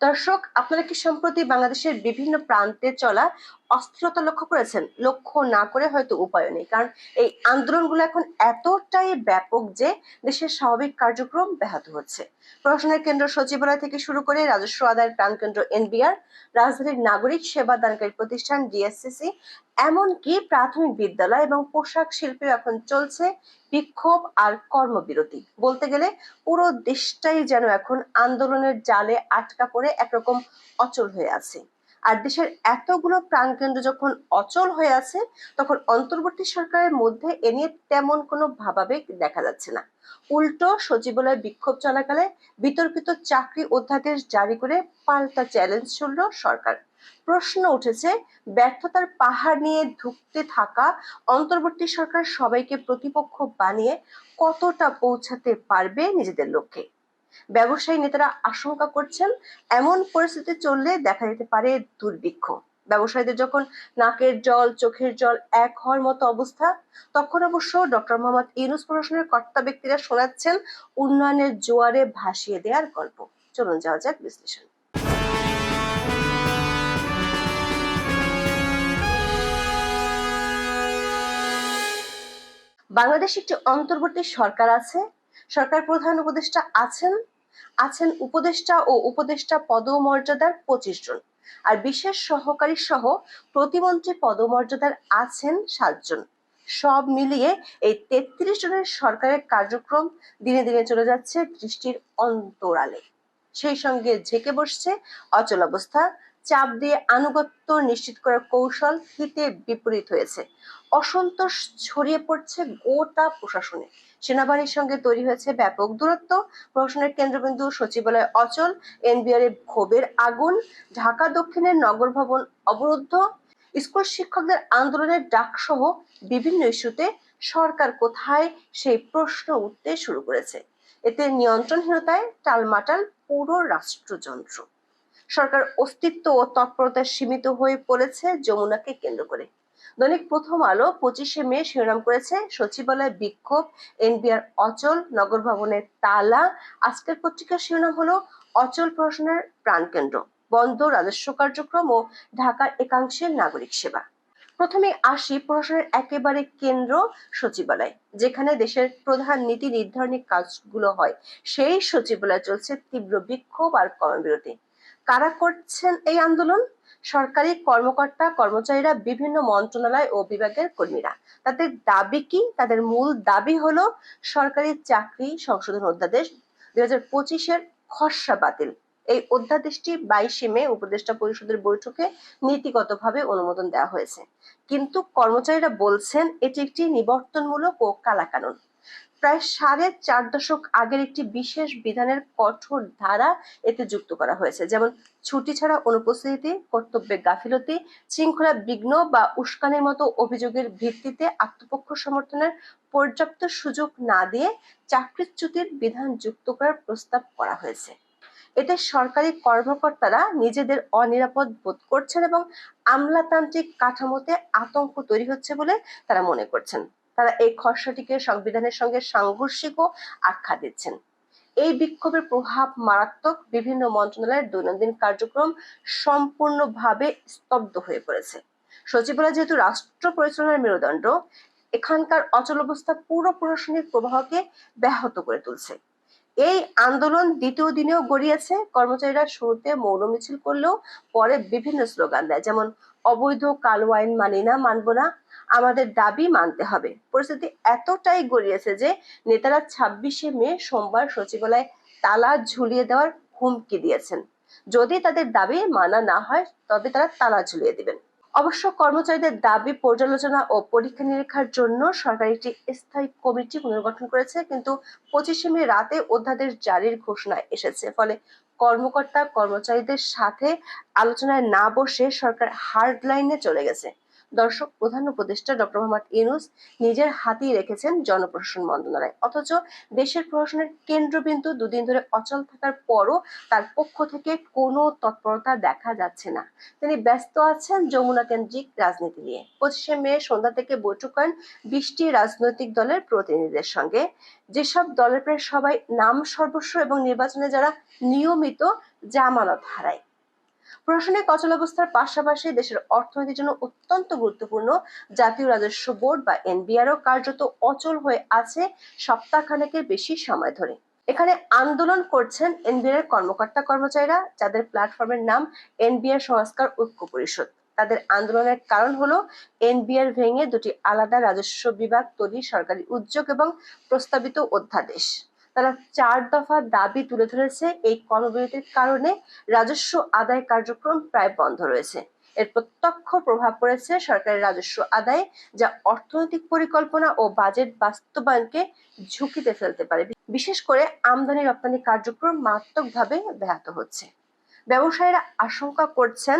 দর্শক আপনারা কি সম্প্রতি বাংলাদেশের বিভিন্ন প্রান্তে চলা অস্থিরতা লক্ষ্য করেছেন, লক্ষ্য না করে হয়তো উপায় নেই। কারণ এই আন্দোলনগুলো এখন এতটাই ব্যাপক যে দেশের স্বাভাবিক কার্যক্রম ব্যাহত হচ্ছে। প্রশাসনের কেন্দ্র সচিবালয় থেকে শুরু করে রাজস্ব আদায়ের প্রাণকেন্দ্র এনবিআর, রাজধানীর নাগরিক সেবা দানকারী প্রতিষ্ঠান ডিএসসিসি, এমনকি প্রাথমিক বিদ্যালয় এবং পোশাক শিল্পেও এখন চলছে বিক্ষোভ আর কর্মবিরতি। বলতে গেলে পুরো দেশটাই যেন এখন আন্দোলনের জালে আটকা পড়ে একরকম অচল হয়ে আছে। আর দেশের এতগুলো প্রাণকেন্দ্র যখন অচল হয়ে আছে, তখন অন্তর্বর্তী সরকারের মধ্যে এ নিয়ে তেমন কোনো ভাবাবেগ দেখা যাচ্ছে না। উল্টো সচিবালয় বিক্ষোভ চলাকালে বিতর্কিত চাকরি অধ্যাদেশ জারি করে পাল্টা চ্যালেঞ্জ ছুড়ল সরকার। প্রশ্ন উঠেছে, ব্যর্থতার পাহাড় নিয়ে ধুঁকতে থাকা অন্তর্বর্তী সরকার সবাইকে প্রতিপক্ষ বানিয়ে কতটা পৌঁছাতে পারবে নিজেদের লক্ষ্যে? ব্যবসায়ী নেতারা আশঙ্কা করছেন এমন পরিস্থিতি চললে দেখা যেতে পারে দুর্ভিক্ষ। ব্যবসায়ীদের যখন নাকের জল, চোখের জল এক হওয়ার মতো অবস্থা, তখন অবশ্য ডক্টর মোহাম্মদ ইউনুস প্রশাসনের কর্তা ব্যক্তিরা শোনাচ্ছেন উন্নয়নের জোয়ারে ভাসিয়ে দেওয়ার গল্প। চলুন যাওয়া যাক বিশ্লেষণ। বাংলাদেশ একটি অন্তর্বর্তী সরকার আছে সরকার প্রধান উপদেষ্টা আছেন আছেন উপদেষ্টা ও উপদেষ্টা পদমর্যাদার পঁচিশ জন। আর বিশেষ সহকারী সহ প্রতিমন্ত্রী পদমর্যাদার আছেন সাতজন সব মিলিয়ে এই তেত্রিশ জনের সরকারের কার্যক্রম দিনে দিনে চলে যাচ্ছে দৃষ্টির অন্তরালে। সেই সঙ্গে ঝেঁকে বসছে অচল অবস্থা, চাপ দিয়ে আনুগত্য নিশ্চিত করার কৌশল হিতে বিপরীত হয়েছে। অসন্তোষ ছড়িয়ে পড়ছে গোটা প্রশাসনে। সেনাবাহিনীর সঙ্গে তৈরি হয়েছে ব্যাপক দূরত্ব। প্রশাসনের কেন্দ্রবিন্দু সচিবালয় অচল। এনবিআর এ ক্ষোভের আগুন। ঢাকা দক্ষিণের নগর ভবন অবরুদ্ধ। স্কুল শিক্ষকদের আন্দোলনের ডাক সহ বিভিন্ন ইস্যুতে সরকার কোথায় সেই প্রশ্ন উঠতে শুরু করেছে। এতে নিয়ন্ত্রণহীনতায় টালমাটাল পুরো রাষ্ট্রযন্ত্র। সরকার অস্তিত্ব ও তৎপরতা সীমিত হয়ে পড়েছে যমুনাকে কেন্দ্র করে। দৈনিক প্রথম আলো পঁচিশে মে শিরোনাম করেছে সচিবালয় বিক্ষোভ, এনবিআর অচল, নগর ভবনের তালা। আজকের পত্রিকার শিরোনাম হলো অচল প্রশাসনের প্রাণকেন্দ্র। বন্ধ রাজস্ব কার্যক্রম ও ঢাকার একাংশের নাগরিক সেবা। প্রথমে আসি প্রশাসনের একেবারে কেন্দ্র সচিবালয়, যেখানে দেশের প্রধান নীতি নির্ধারণী কাজগুলো হয়। সেই সচিবালয় চলছে তীব্র বিক্ষোভ আর কর্মবিরতি। কারা করছেন এই আন্দোলন? সরকারি কর্মকর্তা, কর্মচারীরা, বিভিন্ন মন্ত্রণালয় ও বিভাগের কর্মীরা। তাদের দাবি কি? তাদের মূল দাবি হলো সরকারি চাকরি সংশোধন অধ্যাদেশ দুই হাজার পঁচিশের খসড়া বাতিল। এই অধ্যাদেশটি বাইশে মে উপদেষ্টা পরিষদের বৈঠকে নীতিগতভাবে অনুমোদন দেওয়া হয়েছে। কিন্তু কর্মচারীরা বলছেন, এটি একটি নিবর্তনমূলক ও কালাকানুন। প্রায় সাড়ে চার দশক আগের একটি বিশেষ বিধানের কঠোর ধারা এতে যুক্ত করা হয়েছে। যেমন, ছুটি ছাড়া অনুপস্থিতি, কর্তব্যে গাফিলতি, শৃঙ্খলা বিঘ্ন বা উস্কানির মতো অভিযোগের ভিত্তিতে আত্মপক্ষ সমর্থনের পর্যাপ্ত সুযোগ না দিয়ে চাকরিচ্যুতির বিধান যুক্ত করার প্রস্তাব করা হয়েছে। এতে সরকারি কর্মকর্তারা নিজেদের অনিরাপদ বোধ করছেন এবং আমলাতান্ত্রিক কাঠামোতে আতঙ্ক তৈরি হচ্ছে বলে তারা মনে করছেন। তারা এই খসড়াটিকে সংবিধানের সঙ্গে সাংঘর্ষিকও আখ্যা দিচ্ছেন। এই বিক্ষোভের প্রভাব মারাত্মক। বিভিন্ন মন্ত্রণালয়ের দৈনন্দিন কার্যক্রম সম্পূর্ণভাবে স্তব্ধ হয়ে পড়েছে। সচিবালয় যেহেতু রাষ্ট্র পরিচালনার মেরুদণ্ড, এখানকার অচল অবস্থা পুরো প্রশাসনিক প্রবাহকে ব্যাহত করে তুলছে। এই আন্দোলন দ্বিতীয় দিনেও গড়িয়েছে। কর্মচারীরা শুরুতে মৌন মিছিল করলেও পরে বিভিন্ন স্লোগান দেয়, যেমন, অবৈধ কালো আইন মানি না, মানব না। আমাদের দাবি মানতে হবে। পরিস্থিতি এতটাই গড়িয়েছে যে নেতারা ছাব্বিশে মে সোমবার সচিবালয়ে তালা ঝুলিয়ে দেওয়ার হুমকি দিয়েছেন। যদি তাদের দাবি মানা না হয়, তবে তারা তালা ঝুলিয়ে দিবেন। অবশ্য কর্মচারীদের দাবি পর্যালোচনা ও পরীক্ষা নিরীক্ষার জন্য সরকার একটি স্থায়ী কমিটি পুনর্গঠন করেছে, কিন্তু পঁচিশে মে রাতে অধ্যাদেশ জারির ঘোষণা এসেছে। ফলে কর্মকর্তা কর্মচারীদের সাথে আলোচনায় না বসে সরকার হার্ড লাইনে চলে গেছে। দর্শক প্রধান উপদেষ্টা ডক্টর মোহাম্মদ ইউনুস নিজের হাতেই রেখেছেন জনপ্রশাসন মন্ত্রণালয়। অথচ দেশের প্রশাসনের কেন্দ্রবিন্দু দুদিন ধরে অচল থাকার পরও তার পক্ষ থেকে কোনো তৎপরতা দেখা যাচ্ছে না। তিনি ব্যস্ত আছেন যমুনা কেন্দ্রিক রাজনীতি নিয়ে। পঁচিশে মে সন্ধ্যা থেকে বৈঠক করেন বিশটি রাজনৈতিক দলের প্রতিনিধিদের সঙ্গে। যেসব দলের প্রায় সবাই নাম সর্বস্ব এবং নির্বাচনে যারা নিয়মিত জামানত হারায়। প্রশাসনিক অচলাবস্থার পাশাপাশি দেশের অর্থনীতির জন্য অত্যন্ত গুরুত্বপূর্ণ জাতীয় রাজস্ব বোর্ড বা এনবিআরও কার্যত অচল হয়ে আছে সপ্তাহখানেকের বেশি সময় ধরে। এখানে আন্দোলন করছেন এনবিআর কর্মকর্তা কর্মচারীরা, যাদের প্ল্যাটফর্মের নাম এনবিআর সংস্কার ঐক্য পরিষদ। তাদের আন্দোলনের কারণ হলো এনবিআর ভেঙে দুটি আলাদা রাজস্ব বিভাগ তৈরি সরকারি উদ্যোগ এবং প্রস্তাবিত অধ্যাদেশ। তারা চার দফা দাবি তুলে ধরেছে। এই কর্মবিরতির কারণে রাজস্ব আদায় কার্যক্রম প্রায় বন্ধ রয়েছে। এর প্রত্যক্ষ প্রভাব পড়েছে সরকারের রাজস্ব আদায়, যা অর্থনৈতিক পরিকল্পনা ও বাজেট বাস্তবায়নকে ঝুঁকিতে ফেলতে পারে। বিশেষ করে আমদানি রপ্তানি কার্যক্রম মারাত্মকভাবে ব্যাহত হচ্ছে। ব্যবসায়ীরা আশঙ্কা করছেন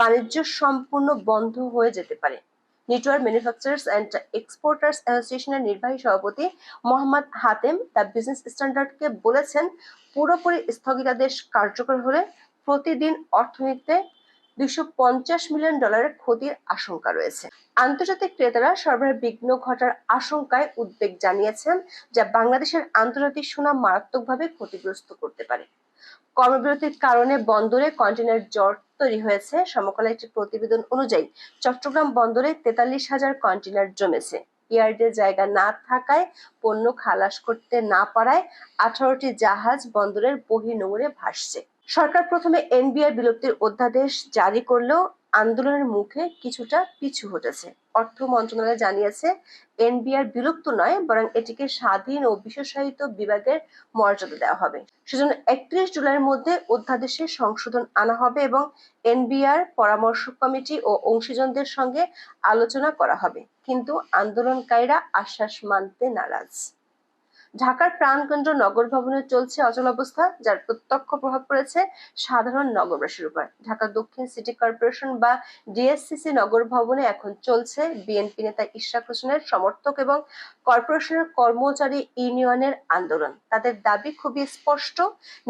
বাণিজ্য সম্পূর্ণ বন্ধ হয়ে যেতে পারে। নেটওয়ার্ক ম্যানুফ্যাকচারার্স অ্যান্ড এক্সপোর্টার্স অ্যাসোসিয়েশনের নির্বাহী সভাপতি মোহাম্মদ হাতেম দ্য বিজনেস স্ট্যান্ডার্ডকে বলেছেন, পুরোপুরি স্থগিতাদেশ কার্যকর হলে প্রতিদিন অর্থনীতিতে দুইশো পঞ্চাশ মিলিয়ন ডলারের ক্ষতির আশঙ্কা রয়েছে। আন্তর্জাতিক ক্রেতারা সরবরাহ বিঘ্ন ঘটার আশঙ্কায় উদ্বেগ জানিয়েছেন, যা বাংলাদেশের আন্তর্জাতিক সুনাম মারাত্মকভাবে ক্ষতিগ্রস্ত করতে পারে। কর্মবিরতির কারণে বন্দরে কন্টেনার জট তৈরি হয়েছে। সমকালে একটি প্রতিবেদন অনুযায়ী চট্টগ্রাম বন্দরে তেতাল্লিশ হাজার কন্টেনার জমেছে। ইয়ার্ডে জায়গা না থাকায় পণ্য খালাস করতে না পারায় আঠারোটি জাহাজ বন্দরের বহির্নোঙরে ভাসছে। সরকার প্রথমে এনবিআর বিলুপ্তির অধ্যাদেশ জারি করলেও আন্দোলনের মুখে কিছুটা পিছু হটেছে। অর্থ মন্ত্রণালয় জানিয়েছে, এনবিআর বিলুপ্ত নয়, বরং এটিকে স্বাধীন ও বিশেষায়িত বিভাগের মর্যাদা দেওয়া হবে। সেজন্য একত্রিশ জুলাইয়ের মধ্যে অধ্যাদেশে সংশোধন আনা হবে এবং এনবিআর পরামর্শ কমিটি ও অংশীজনদের সঙ্গে আলোচনা করা হবে। কিন্তু আন্দোলনকারীরা আশ্বাস মানতে নারাজ। ঢাকার প্রাণকেন্দ্র নগর ভবনে চলছে অচলাবস্থা যার প্রত্যক্ষ প্রভাব পড়েছে সাধারণ নগরবাসীর উপর। ঢাকা দক্ষিণ সিটি কর্পোরেশন বা ডিএসসিসি নগর ভবনে এখন চলছে বিএনপি নেতা ইশরাক হোসেনের সমর্থক এবং কর্পোরেশনের কর্মচারী ইউনিয়নের আন্দোলন। তাদের দাবি খুবই স্পষ্ট,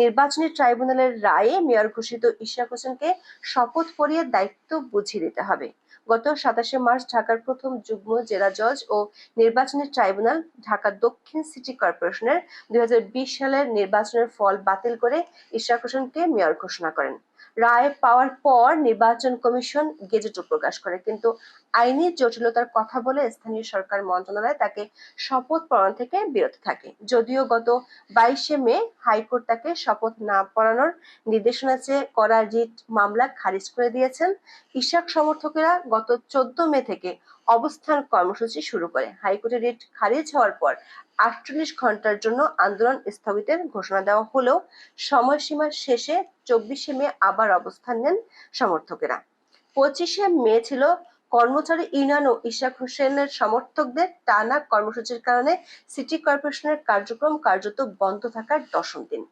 নির্বাচনী ট্রাইব্যুনালের রায়ে মেয়র ঘোষিত ইশরাক হোসেনকে শপথ পরিয়ে দায়িত্ব বুঝিয়ে দিতে হবে। গত সাতাশে মার্চ ঢাকার প্রথম যুগ্ম জেলা জজ ও নির্বাচনের ট্রাইব্যুনাল, ঢাকা দক্ষিণ সিটি কর্পোরেশনের দুই হাজার বিশ সালের নির্বাচনের ফল বাতিল করে ইশরাক হোসেনকে মেয়র ঘোষণা করেন। রায় পাওয়ার পর নির্বাচন কমিশন গেজেটও প্রকাশ করে। কিন্তু আইনি জটিলতার কথা বলে স্থানীয় সরকার মন্ত্রণালয় তাকে শপথ পড়ানো থেকে বিরত থাকে। যদিও গত বাইশে মে হাইকোর্ট তাকে শপথ না পড়ানোর নির্দেশনা চেয়ে করা রিট মামলা খারিজ করে দিয়েছেন। ইশাক সমর্থকেরা গত চোদ্দ মে থেকে অবস্থান কর্মসূচি শুরু করে। হাইকোর্টের রিট খারিজ হওয়ার পর আটচল্লিশ ঘণ্টার জন্য আন্দোলন স্থগিতের ঘোষণা দেওয়া হলেও সময়সীমার শেষে চব্বিশে মে আবার অবস্থান নেন সমর্থকেরা। পঁচিশে মে ছিল কর্মচারী ইউনিয়ন ও ইশাক হোসেনের সমর্থকদের টানা কর্মসূচির কারণে সিটি কর্পোরেশনের কার্যক্রম কার্যত বন্ধ থাকার দশম দিন।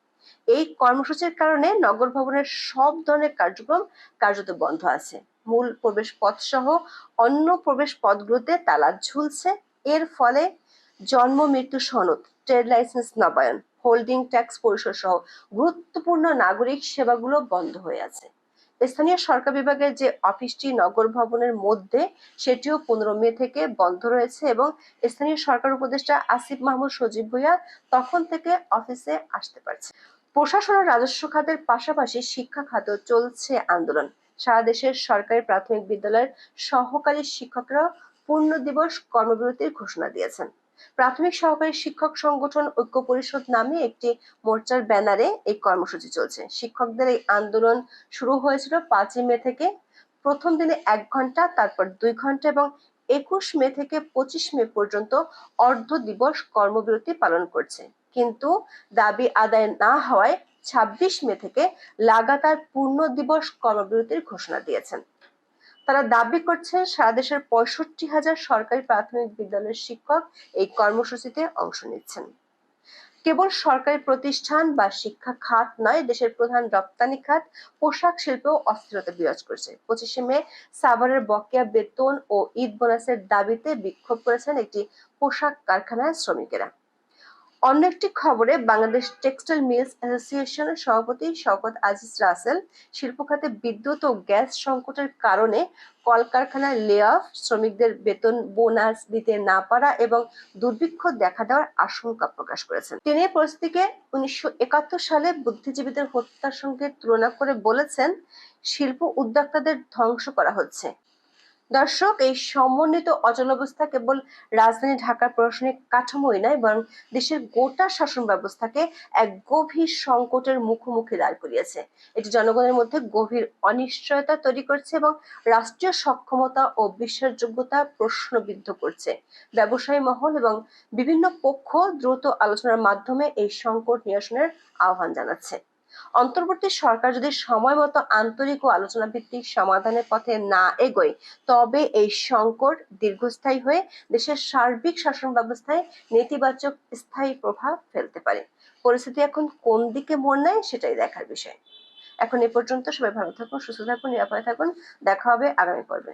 এই কর্মসূচির কারণে নগর ভবনের সব ধরনের কার্যক্রম কার্যত বন্ধ আছে। মূল প্রবেশ পথ সহ অন্য প্রবেশ পথগুলোতে তালা ঝুলছে। এর ফলে জন্ম, মৃত্যু সনদ, ট্রেড লাইসেন্স, নবায়ন, হোল্ডিং, ট্যাক্স পরিশোধ সহ গুরুত্বপূর্ণ নাগরিক সেবাগুলো বন্ধ হয়ে আছে। স্থানীয় সরকার বিভাগের যে অফিসটি নগর ভবনের মধ্যে, সেটিও পনেরো মে থেকে বন্ধ রয়েছে এবং স্থানীয় সরকার উপদেষ্টা আসিফ মাহমুদ সজীব ভুইয়া তখন থেকে অফিসে আসতে পারছে। প্রশাসন ও রাজস্ব খাতের পাশাপাশি শিক্ষা খাতেও চলছে আন্দোলন। সারা দেশের সরকারি প্রাথমিক বিদ্যালয়ের সহকারী শিক্ষকরা পূর্ণ দিবস কর্মবিরতির ঘোষণা দিয়েছেন। প্রাথমিক সহকারী শিক্ষক সংগঠন ঐক্য পরিষদ নামে একটি মোর্চার ব্যানারে এই কর্মসূচি চলছে। শিক্ষকদের এই আন্দোলন শুরু হয়েছিল পাঁচই মে থেকে। প্রথম দিনে এক ঘণ্টা, তারপর দুই ঘণ্টা এবং একুশ মে থেকে পঁচিশ মে পর্যন্ত অর্ধ দিবস কর্মবিরতি পালন করছে। কিন্তু দাবি আদায় না হওয়ায় ছাব্বিশ মে থেকে লাগাতার পূর্ণ দিবস কর্মবিরতির ঘোষণা দিয়েছেন। তারা দাবি করছে, সারা দেশের পঁয়ষট্টি হাজার সরকারি প্রাথমিক বিদ্যালয়ের শিক্ষক এই কর্মসূচিতে অংশ নিচ্ছেন। কেবল সরকারি প্রতিষ্ঠান বা শিক্ষা খাত নয়, দেশের প্রধান রপ্তানি খাত, পোশাক শিল্পেও অস্থিরতা বিরাজ করছে। পঁচিশে মে সাভারের বকেয়া বেতন ও ঈদ বোনাসের দাবিতে বিক্ষোভ করেছেন একটি পোশাক কারখানার শ্রমিকেরা। অন্য একটি খবরে বাংলাদেশ টেক্সটাইল মিলস অ্যাসোসিয়েশনের সভাপতি শওকত আজিজ রাসেল শিল্প খাতে বিদ্যুৎ ও গ্যাস সংকটের কারণে কলকারখানায় লে অফ শ্রমিকদের বেতন বোনাস দিতে না পারা এবং দুর্ভিক্ষ দেখা দেওয়ার আশঙ্কা প্রকাশ করেছেন। তিনি পরিস্থিতিকে উনিশশো একাত্তর সালে বুদ্ধিজীবীদের হত্যার সঙ্গে তুলনা করে বলেছেন, শিল্প উদ্যোক্তাদের ধ্বংস করা হচ্ছে। দর্শক, এই সমন্বিত অচলাবস্থা কেবল রাজধানী ঢাকার প্রশাসনিক কাঠামোই নয়, বরং দেশের গোটা শাসন ব্যবস্থাকে এক গভীর সংকটের মুখোমুখি দাঁড় করিয়েছে। এটি জনগণের মধ্যে গভীর অনিশ্চয়তা তৈরি করছে এবং রাষ্ট্রীয় সক্ষমতা ও বিশ্বাসযোগ্যতা প্রশ্নবিদ্ধ করছে। ব্যবসায়ী মহল এবং বিভিন্ন পক্ষ দ্রুত আলোচনার মাধ্যমে এই সংকট নিরসনের আহ্বান জানাচ্ছে। অন্তর্বর্তী সরকার যদি সময় মতো আন্তরিক ও আলোচনা ভিত্তিক সমাধানের পথে না এগোয়, তবে এই সংকট দীর্ঘস্থায়ী হয়ে দেশের সার্বিক শাসন ব্যবস্থায় নেতিবাচক স্থায়ী প্রভাব ফেলতে পারে। পরিস্থিতি এখন কোন দিকে মোড় নেয় সেটাই দেখার বিষয়। এখন এ পর্যন্ত সবাই ভালো থাকুন, সুস্থ থাকুন, নিরাপদে থাকুন। দেখা হবে আগামী পর্বে।